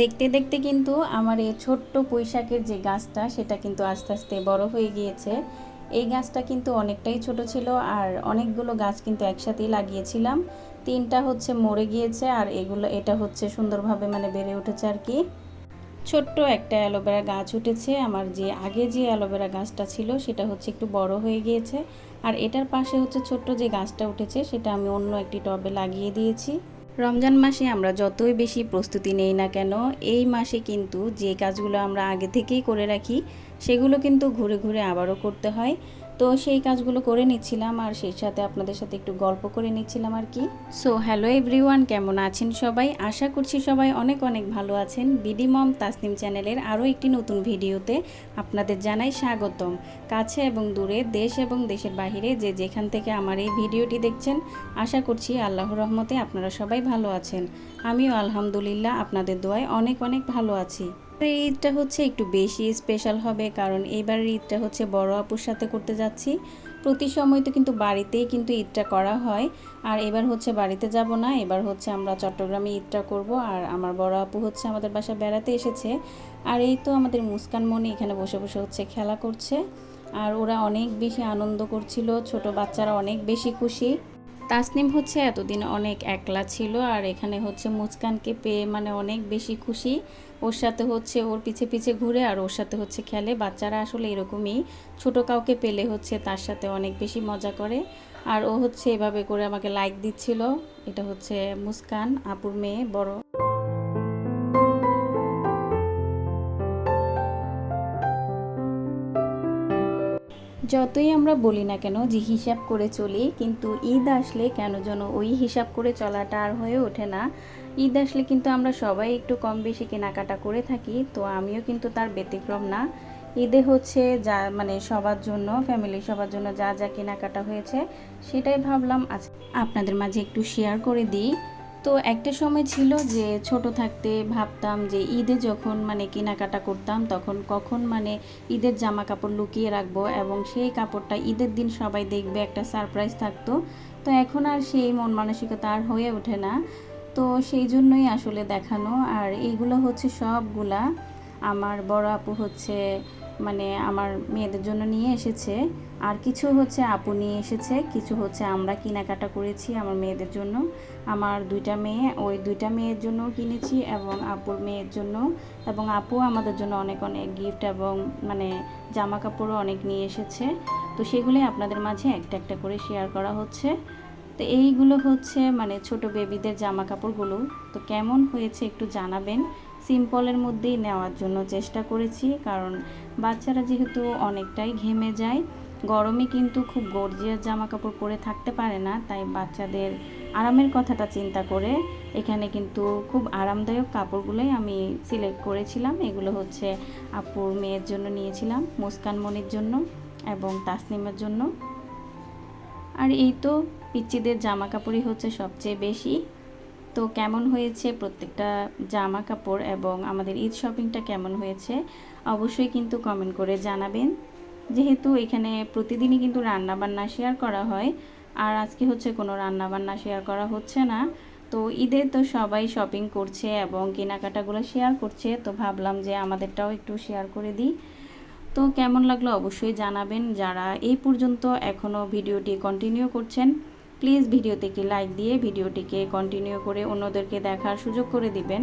দেখতে দেখতে কিন্তু আমার এই ছোট্ট পুঁইশাকের যে গাছটা, সেটা কিন্তু আস্তে আস্তে বড় হয়ে গিয়েছে। এই গাছটা কিন্তু অনেকটাই ছোট ছিল আর অনেকগুলো গাছ কিন্তু একসাথেই লাগিয়েছিলাম। তিনটা হচ্ছে মরে গিয়েছে আর এগুলো, এটা হচ্ছে সুন্দরভাবে মানে বেড়ে উঠেছে আর কি। ছোট্ট একটা অ্যালোভেরা গাছ উঠেছে। আমার যে, আগে যে অ্যালোভেরা গাছটা ছিল, সেটা হচ্ছে একটু বড় হয়ে গিয়েছে। আর এটার পাশে হচ্ছে ছোট্ট যে গাছটা উঠেছে, সেটা আমি অন্য একটি টবে লাগিয়ে দিয়েছি। রমজান মাসে আমরা যতই বেশি প্রস্তুতি নেই না কেন, এই মাসে কিন্তু যে কাজগুলো আমরা আগে থেকেই করে রাখি, সেগুলো কিন্তু ঘুরে ঘুরে আবারও করতে হয়। তো সেই কাজগুলো করে নিচ্ছিলাম আর সেই সাথে আপনাদের সাথে একটু গল্প করে নিচ্ছিলাম আর কি। সো হ্যালো এভরিওয়ান কেমন আছেন সবাই? আশা করছি সবাই অনেক অনেক ভালো আছেন। বিডি মম তাসনিম চ্যানেলের আরও একটি নতুন ভিডিওতে আপনাদের জানাই স্বাগতম। কাছে এবং দূরে, দেশ এবং দেশের বাহিরে যে যেখান থেকে আমার এই ভিডিওটি দেখছেন, আশা করছি আল্লাহর রহমতে আপনারা সবাই ভালো আছেন। আমিও আলহামদুলিল্লাহ, আপনাদের দোয়ায় অনেক অনেক ভালো আছি। এই ঈদটা হচ্ছে একটু বেশি স্পেশাল হবে, কারণ এইবারের ঈদটা হচ্ছে বড় আপুর সাথে করতে যাচ্ছি। প্রতি সময় তো কিন্তু বাড়িতেই কিন্তু ঈদটা করা হয়। আর এবার হচ্ছে বাড়িতে যাব না, এবার হচ্ছে আমরা চট্টগ্রামে ঈদটা করব। আর আমার বড় আপু হচ্ছে আমাদের বাসায় বেড়াতে এসেছে। আর এই তো আমাদের মুস্কান মনি এখানে বসে বসে হচ্ছে খেলা করছে। আর ওরা অনেক বেশি আনন্দ করছিল, ছোট বাচ্চারা অনেক বেশি খুশি। তাসনিম হচ্ছে এতদিন অনেক একলা ছিল আর এখানে হচ্ছে মুস্কানকে পেয়ে মানে অনেক বেশি খুশি। ওর সাথে হচ্ছে ওর পিছে পিছে ঘুরে আর ওর সাথে হচ্ছে খেলে। বাচ্চারা আসলে এরকমই। ছোট কাউকে পেলে হচ্ছে তার সাথে অনেক বেশি মজা করে। আর ও হচ্ছে এভাবে করে আমাকে লাইক দিচ্ছিল। এটা হচ্ছে মুস্কান, আপুর মেয়ে, বড়। যতই আমরা বলি না কেন যে হিসাব করে চলি, কিন্তু ঈদ আসলে কেন যেন ওই হিসাব করে চলাটা আর হয়ে ওঠে না। ঈদ আসলে কিন্তু আমরা সবাই একটু কম বেশি কেনাকাটা করে থাকি, তো আমিও কিন্তু তার ব্যতিক্রম না। ঈদে হচ্ছে যা মানে সবার জন্য ফ্যামিলি সবার জন্য যা যা কেনাকাটা হয়েছে, সেটাই ভাবলাম আজ আপনাদের মাঝে একটু শেয়ার করে দিই। তো একটা সময় ছিল যে ছোট থাকতে ভাবতাম যে ঈদে যখন মানে কেনাকাটা করতাম, তখন কখন মানে ঈদের জামা কাপড় লুকিয়ে রাখব এবং সেই কাপড়টা ঈদের দিন সবাই দেখবে একটা সারপ্রাইজ থাকতো। তো এখন আর সেই মন মানসিকতা আর হয়ে ওঠে না। তো সেই জন্যই আসলে দেখানো। আর এইগুলো হচ্ছে সবগুলা। আমার বড় আপু হচ্ছে মানে আমার মেয়েদের জন্য নিয়ে এসেছে। আর কিছু হচ্ছে আপু নিয়ে এসেছে, কিছু হচ্ছে আমরা কেনাকাটা করেছি আমার মেয়েদের জন্য। আমার দুইটা মেয়ে, ওই দুইটা মেয়ের জন্য কিনেছি এবং আপুর মেয়ের জন্য। এবং আপু আমাদের জন্য অনেক অনেক গিফট এবং মানে জামা কাপড়ও অনেক নিয়ে এসেছে। তো সেগুলোই আপনাদের মাঝে একটা একটা করে শেয়ার করা হচ্ছে। তো এইগুলো হচ্ছে মানে ছোট বেবিদের জামা কাপড়গুলো তো কেমন হয়েছে একটু জানাবেন। সিম্পলের মধ্যেই নেওয়ার জন্য চেষ্টা করেছি, কারণ বাচ্চারা যেহেতু অনেকটাই ঘেমে যায়, গরমে কিন্তু খুব গর্জিয়াস জামা কাপড় পরে থাকতে পারে না, তাই বাচ্চাদের আরামের কথাটা চিন্তা করে এখানে কিন্তু খুব আরামদায়ক কাপড়গুলোই আমি সিলেক্ট করেছিলাম। এগুলো হচ্ছে আপুর মেয়ের জন্য নিয়েছিলাম, মুস্কান মনির জন্য এবং তাসনিমের জন্য। আর এই তো পিচ্চিদের জামা কাপড়ই হচ্ছে সবচেয়ে বেশি। তো কেমন হয়েছে প্রত্যেকটা জামা কাপড় এবং আমাদের ঈদ শপিংটা কেমন হয়েছে? অবশ্যই কিন্তু কমেন্ট করে জানাবেন। যেহেতু এখানে প্রতিদিনই কিন্তু রান্না বান্না শেয়ার করা হয়, আর আজকে হচ্ছে কোনো রান্না বান্না শেয়ার করা হচ্ছে না। তো ঈদের তো সবাই শপিং করছে এবং কেনাকাটাগুলো শেয়ার করছে, তো ভাবলাম যে আমাদেরটাও একটু শেয়ার করে দিই। তো কেমন লাগল অবশ্যই জানাবেন। যারা এই পর্যন্ত এখনও ভিডিওটি কন্টিনিউ করছেন প্লিজ ভিডিওতে একটি লাইক দিয়ে ভিডিওটিকে কন্টিনিউ করে অন্যদেরকে দেখার সুযোগ করে দিবেন।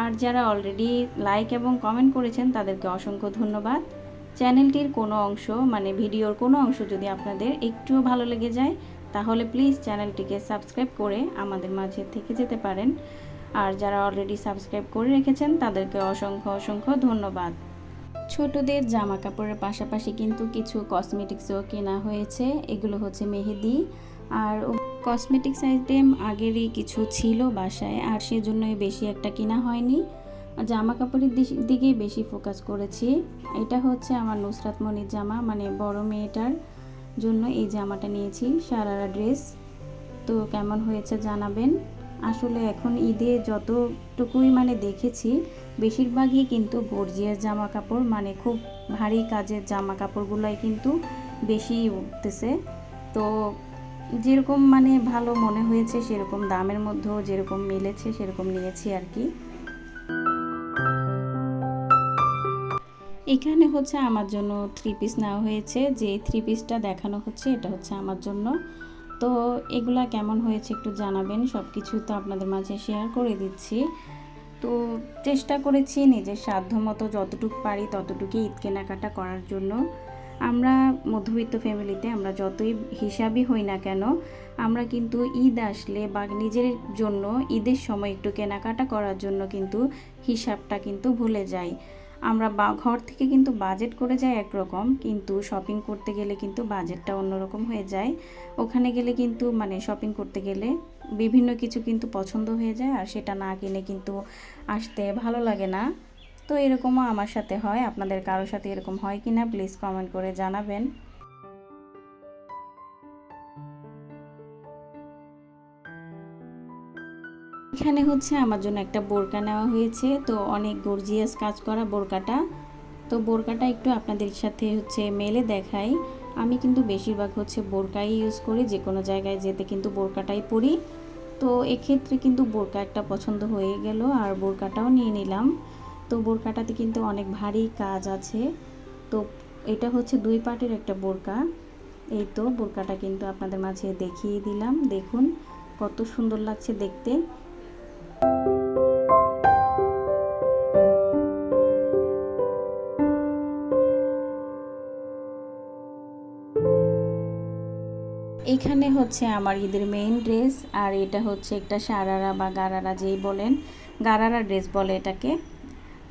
আর যারা অলরেডি লাইক এবং কমেন্ট করেছেন, তাদেরকে অসংখ্য ধন্যবাদ। চ্যানেলটির কোনো অংশ মানে ভিডিওর কোনো অংশ যদি আপনাদের একটুও ভালো লেগে যায়, তাহলে প্লিজ চ্যানেলটিকে সাবস্ক্রাইব করে আমাদের মাঝে থেকে যেতে পারেন। আর যারা অলরেডি সাবস্ক্রাইব করে রেখেছেন, তাদেরকে অসংখ্য অসংখ্য ধন্যবাদ। ছোটদের জামা কাপড়ের পাশাপাশি কিন্তু কিছু কসমেটিক্সও কেনা হয়েছে। এগুলো হচ্ছে মেহেদি আর কসমেটিক্স আইটেম আগেরই কিছু ছিল বাসায়, আর সেজন্যই বেশি একটা কেনা হয়নি। জামা কাপড়ের দিকেই বেশি ফোকাস করেছি। এটা হচ্ছে আমার নুসরাত মনির জামা মানে বড় মেয়েটার জন্য এই জামাটা নিয়েছি, সারারা ড্রেস তো কেমন হয়েছে জানাবেন। আসলে এখন ঈদে যতটুকুই মানে দেখেছি, বেশিরভাগই কিন্তু গর্জিয়াস জামা কাপড় মানে খুব ভারী কাজের জামা কাপড়গুলোই কিন্তু বেশি উঠতেছে। তো যেরকম মানে ভালো মনে হয়েছে, সেরকম দামের মধ্যেও যেরকম মিলেছে, সেরকম নিয়েছি আর কি। এখানে হচ্ছে আমার জন্য থ্রি পিস নেওয়া হয়েছে। যে থ্রি পিসটা দেখানো হচ্ছে, এটা হচ্ছে আমার জন্য। তো এগুলা কেমন হয়েছে একটু জানাবেন সব কিছু তো আপনাদের মাঝে শেয়ার করে দিচ্ছি। তো চেষ্টা করেছি নিজের সাধ্য মতো যতটুকু পারি ততটুকুই ঈদ কেনাকাটা করার জন্য। আমরা মধ্যবিত্ত ফ্যামিলিতে আমরা যতই হিসাবই হই না কেন, আমরা কিন্তু ঈদ আসলে বা নিজের জন্য ঈদের সময় একটু কেনাকাটা করার জন্য কিন্তু হিসাবটা কিন্তু ভুলে যাই। আমরা বা, ঘর থেকে কিন্তু বাজেট করে যাই একরকম, কিন্তু শপিং করতে গেলে কিন্তু বাজেটটা অন্যরকম হয়ে যায়। ওখানে গেলে কিন্তু মানে শপিং করতে গেলে বিভিন্ন কিছু কিন্তু পছন্দ হয়ে যায় আর সেটা না কিনে কিন্তু আসতে ভালো লাগে না। তো এরকমও আমার সাথে হয়, আপনাদের কারোর সাথে এরকম হয় কি না প্লিজ কমেন্ট করে জানাবেন। এখানে হচ্ছে আমার জন্য একটা বোরকা নেওয়া হয়েছে, তো অনেক গর্জিয়াস কাজ করা বোরকাটা। তো বোরকাটা একটু আপনাদের সাথে হচ্ছে মেলে দেখাই। আমি কিন্তু বেশিরভাগ হচ্ছে বোরকাই ইউজ করি যে কোনো জায়গায় যেতে কিন্তু বোরকাটাই পরি। তো এক্ষেত্রে কিন্তু বোরকা একটা পছন্দ হয়ে গেল, আর বোরকাটাও নিয়ে নিলাম। তো বোরকাটাতে কিন্তু অনেক ভারী কাজ আছে। তো এটা হচ্ছে দুই পার্টের একটা বোরকা। এই তো বোরকাটা কিন্তু আপনাদের মাঝে দেখিয়ে দিলাম। দেখুন কত সুন্দর লাগছে দেখতে। এখানে হচ্ছে আমার ঈদের মেইন ড্রেস আর এটা হচ্ছে একটা সারারা বা গারারা যেই বলেন, গারারা ড্রেস বলে এটাকে।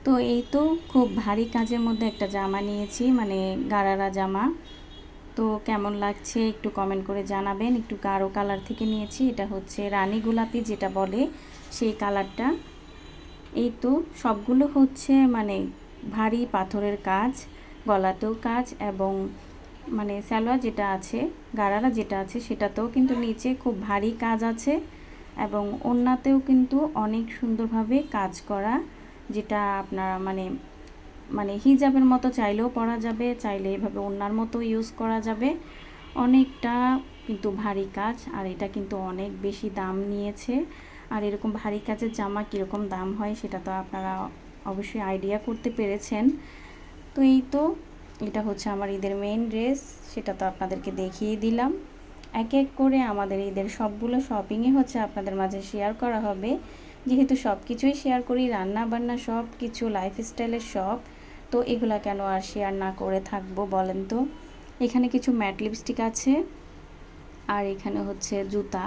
তো এই তো খুব ভারী কাজের মধ্যে একটা জামা নিয়েছি মানে গারারা জামা। তো কেমন লাগছে একটু কমেন্ট করে জানাবেন। একটু গাঢ় কালার থেকে নিয়েছি, এটা হচ্ছে রানী গোলাপি যেটা বলে সেই কালারটা এই তো সবগুলো হচ্ছে মানে ভারী পাথরের কাজ, গলাতেও কাজ এবং মানে সালোয়ার যেটা আছে গাড়ারা যেটা আছে সেটাতেও কিন্তু নিচে খুব ভারী কাজ আছে এবং ওন্নাতেও কিন্তু অনেক সুন্দরভাবে কাজ করা। যেটা আপনারা মানে মানে হিজাবের মতো চাইলেও পরা যাবে, চাইলে এভাবে ওনার মতো ইউজ করা যাবে। অনেকটা কিন্তু ভারী কাজ, আর এটা কিন্তু অনেক বেশি দাম নিয়েছে। আর এরকম ভারী কাজের জামা কীরকম দাম হয় সেটা তো আপনারা অবশ্যই আইডিয়া করতে পেরেছেন। তো এই তো, এটা হচ্ছে আমার ঈদের মেইন ড্রেস সেটা তো আপনাদেরকে দেখিয়ে দিলাম। এক এক করে আমাদের ঈদের সবগুলো শপিংই হচ্ছে আপনাদের মাঝে শেয়ার করা হবে। যেহেতু সব কিছুই শেয়ার করি, রান্না বান্না সব কিছু লাইফস্টাইলের সব, তো এগুলা কেন আর শেয়ার না করে থাকব বলেন তো? এখানে কিছু ম্যাট লিপস্টিক আছে, আর এখানে হচ্ছে জুতা।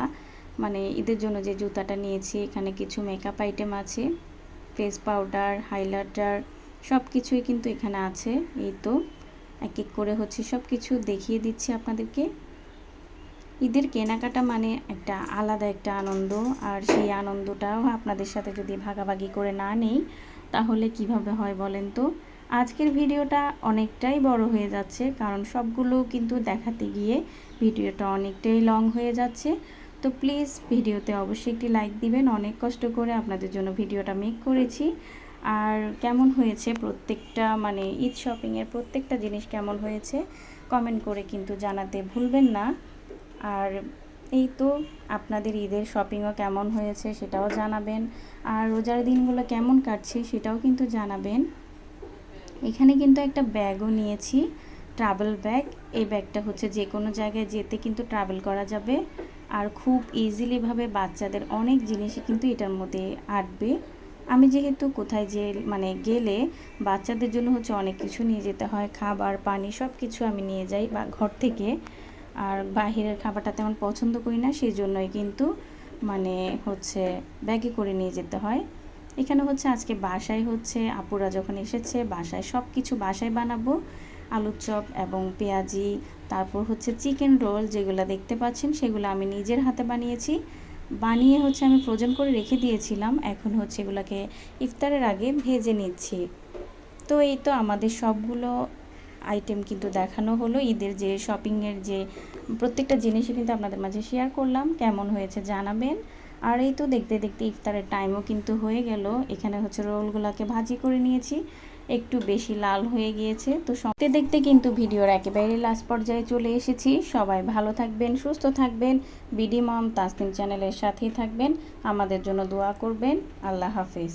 মানে ঈদের জন্য যে জুতাটা নিয়েছি, এখানে কিছু মেকআপ আইটেম আছে ফেস পাউডার হাইলাইটার সব কিছুই কিন্তু এখানে আছে, এই তো। এক এক করে হচ্ছে সব কিছু দেখিয়ে দিচ্ছি আপনাদেরকে। ঈদের কেনাকাটা মানে একটা আলাদা একটা আনন্দ। আর সেই আনন্দটাও আপনাদের সাথে যদি ভাগাভাগি করে না নেই, তাহলে কীভাবে হয় বলেন তো? আজকের ভিডিওটা অনেকটাই বড় হয়ে যাচ্ছে, কারণ সবগুলো কিন্তু দেখাতে গিয়ে ভিডিওটা অনেকটাই লং হয়ে যাচ্ছে। তো প্লিজ ভিডিওতে অবশ্যই একটি লাইক দিবেন, অনেক কষ্ট করে আপনাদের জন্য ভিডিওটা মেক করেছি। আর কেমন হয়েছে প্রত্যেকটা মানে ঈদ শপিংয়ের প্রত্যেকটা জিনিস কেমন হয়েছে কমেন্ট করে কিন্তু জানাতে ভুলবেন না। আর এই তো আপনাদের ঈদের শপিংও কেমন হয়েছে সেটাও জানাবেন। আর রোজার দিনগুলো কেমন কাটছে সেটাও কিন্তু জানাবেন। এখানে কিন্তু একটা ব্যাগও নিয়েছি ট্রাভেল ব্যাগ এই ব্যাগটা হচ্ছে যে কোনো জায়গায় যেতে কিন্তু ট্রাভেল করা যাবে। আর খুব ইজিলিভাবে বাচ্চাদের অনেক জিনিসই কিন্তু এটার মধ্যে আটবে। আমি যেহেতু কোথায় যে মানে গেলে বাচ্চাদের জন্য হচ্ছে অনেক কিছু নিয়ে যেতে হয়। খাবার, পানি সব কিছু আমি নিয়ে যাই বা ঘর থেকে। আর বাহিরের খাবারটা তেমন পছন্দ করি না সেই জন্যই কিন্তু মানে হচ্ছে ব্যাগে করে নিয়ে যেতে হয়। এখানে হচ্ছে আজকে বাসায় হচ্ছে আপুরা যখন এসেছে, বাসায় সব কিছু বাসায় বানাবো। আলুর চপ এবং পেঁয়াজি, তারপর হচ্ছে চিকেন রোল যেগুলো দেখতে পাচ্ছেন, সেগুলো আমি নিজের হাতে বানিয়েছি। বানিয়ে হচ্ছে আমি ফ্রোজেন করে রেখে দিয়েছিলাম, এখন হচ্ছে এগুলোকে ইফতারের আগে ভেজে নিচ্ছি। তো এই তো আমাদের সবগুলো আইটেম কিন্তু দেখানো হলো। ঈদের যে শপিংয়ের যে প্রত্যেকটা জিনিসই কিন্তু আপনাদের মাঝে শেয়ার করলাম। কেমন হয়েছে জানাবেন। আর এই তো দেখতে দেখতে ইফতারের টাইমও কিন্তু হয়ে গেল। এখানে হচ্ছে রোলগুলোকে ভাজি করে নিয়েছি। একটু বেশি লাল হয়ে গিয়েছে। তো দেখতে দেখতে কিন্তু ভিডিওর একেবারে লাস্ট পর্যায়ে চলে এসেছি। সবাই ভালো থাকবেন, সুস্থ থাকবেন। বিডি মম তাসনিম চ্যানেলের সাথেই থাকবেন। আমাদের জন্য দোয়া করবেন। আল্লাহ হাফিজ।